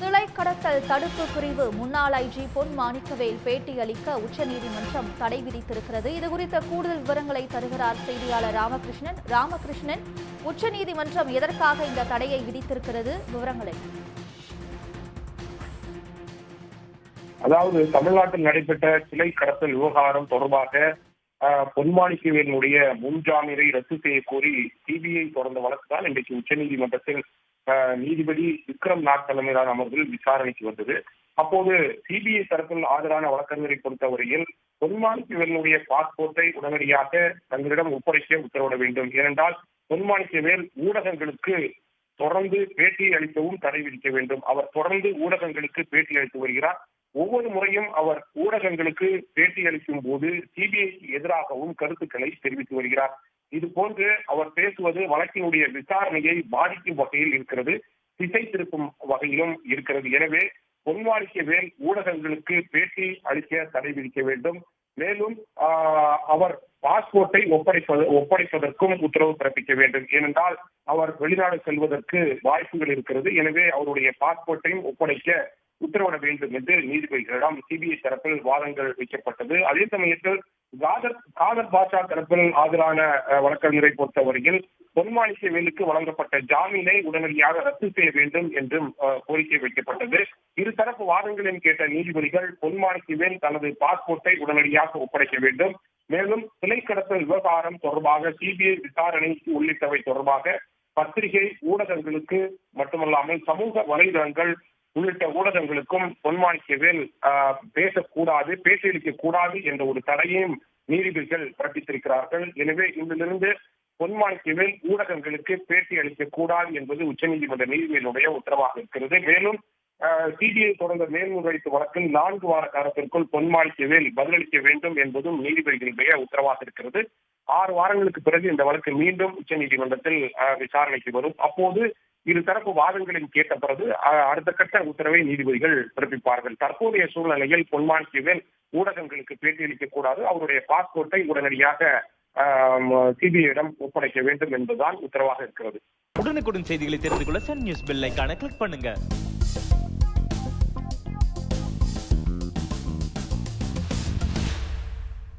சிலை கடத்தல் தடுப்பு பிரிவு முன்னாள் ஐஜி பொன் மாணிக்கவேல் பேட்டியளிக்க உச்சநீதிமன்றம் தடை விதித்திருக்கிறது. இதுகுறித்த கூடுதல் விவரங்களை தருகிறார் செய்தியாளர் ராமகிருஷ்ணன். ராமகிருஷ்ணன் உச்சநீதிமன்றம் எதற்காக இந்த தடையை விதித்திருக்கிறது? விவரங்களை. அதாவது தமிழ்நாட்டில் நடைபெற்ற சிலை கடத்தல் விவகாரம் தொடர்பாக ஆஹ், பொன்மாணிக்கவேலினுடைய முன்ஜாமீனை ரத்து செய்ய கோரி சிபிஐ தொடர்ந்த வழக்கு தான் இன்றைக்கு உச்சநீதிமன்றத்தில் நீதிபதி விக்ரம் நாத் தலைமையிலான அமர்வில் விசாரணைக்கு வந்தது. அப்போது சிபிஐ தரப்பில் ஆஜரான வழக்கறிஞரை பொறுத்தவரையில் பொன்மாணிக்கவேலினுடைய பாஸ்போர்ட்டை உடனடியாக தங்களிடம் ஒப்படைக்க உத்தரவிட வேண்டும். ஏனென்றால் பொன்மாணிக்கவேல் ஊடகங்களுக்கு தொடர்ந்து பேட்டி அளிக்கவும் தடை விதிக்க வேண்டும். அவர் தொடர்ந்து ஊடகங்களுக்கு பேட்டி அளித்து வருகிறார். ஒவ்வொரு முறையும் அவர் ஊடகங்களுக்கு பேட்டி அளிக்கும் போது சிபிஐக்கு எதிராகவும் கருத்துக்களை தெரிவித்து வருகிறார். இது போன்று அவர் பேசுவது வழக்கினுடைய விசாரணையை பாதிக்கும் வகையில் இருக்கிறது திசை திருப்பும் வகையிலும் இருக்கிறது. எனவே பொன்வாடிக்கவேல் ஊடகங்களுக்கு பேட்டி அளிக்க தடை விதிக்க வேண்டும். மேலும் ஆஹ், அவர் பாஸ்போர்ட்டை ஒப்படைப்பது ஒப்படைப்பதற்கும் உத்தரவு பிறப்பிக்க வேண்டும். ஏனென்றால் அவர் வெளிநாடு செல்வதற்கு வாய்ப்புகள் இருக்கிறது. எனவே அவருடைய பாஸ்போர்ட்டையும் ஒப்படைக்க உத்தரவிட வேண்டும் என்று நீதிபதிகளிடம் சிபிஐ தரப்பில் வாதங்கள் வைக்கப்பட்டது. அதே சமயத்தில் காதர் காதர் பாஷா தரப்பில் ஆஜரான வழக்கறிஞரை பொறுத்தவரையில் பொன்மாணிக்கவேலுக்கு வழங்கப்பட்ட ஜாமீனை உடனடியாக ரத்து செய்ய வேண்டும் என்றும் கோரிக்கை வைக்கப்பட்டது. இருதரப்பு வாதங்களையும் கேட்ட நீதிபதிகள் பொன்மாணிக்கவேல் தனது பாஸ்போர்ட்டை உடனடியாக ஒப்படைக்க வேண்டும். மேலும் சிலை கடத்தல் விவகாரம் தொடர்பாக சிபிஐ விசாரணை உள்ளிட்டவை தொடர்பாக பத்திரிகை ஊடகங்களுக்கு மட்டுமல்லாமல் சமூக வலைதளங்கள் உள்ளிட்ட ஊடகங்களுக்கும் பொன்மாணிக்கவேல் ஆஹ், பேசக்கூடாது பேசியளிக்க கூடாது என்ற ஒரு தடையையும் நீதிபதிகள் பிறப்பித்திருக்கிறார்கள். எனவே இதிலிருந்து பொன்மாணிக்கவேல் ஊடகங்களுக்கு பேட்டி அளிக்க கூடாது என்பது உச்சநீதிமன்ற நீதிபதியினுடைய உத்தரவாக இருக்கிறது. மேலும் சிபிஐ தொடர்ந்த மேல்முறையீட்டு வழக்கில் நான்கு வார காலத்திற்குள் பொன்மாணிக்கவேல் பதிலளிக்க வேண்டும் என்பதும் நீதிபதிகளுடைய உத்தரவாக இருக்கிறது. ஆறு வாரங்களுக்கு பிறகு இந்த வழக்கு மீண்டும் உச்சநீதிமன்றத்தில் விசாரணைக்கு வரும். அப்போது இரு தரப்பு வாதங்களையும் கேட்ட பிறகு அஹ், அடுத்த கட்ட உத்தரவை நீதிபதிகள் பிறப்பிப்பார்கள். தற்போதைய சூழ்நிலையில் பொன்மாணிக்கவேல் ஊடகங்களுக்கு பேட்டியளிக்க கூடாது. அவருடைய பாஸ்போர்ட்டை உடனடியாக சிபிஐயிடம் ஒப்படைக்க வேண்டும் என்பதுதான் உத்தரவாக இருக்கிறது. உடனுக்குடன் செய்திகளை தெரிந்து கொள்ள சன் நியூஸ் பெல்லைக்கான கிளிக் பண்ணுங்க.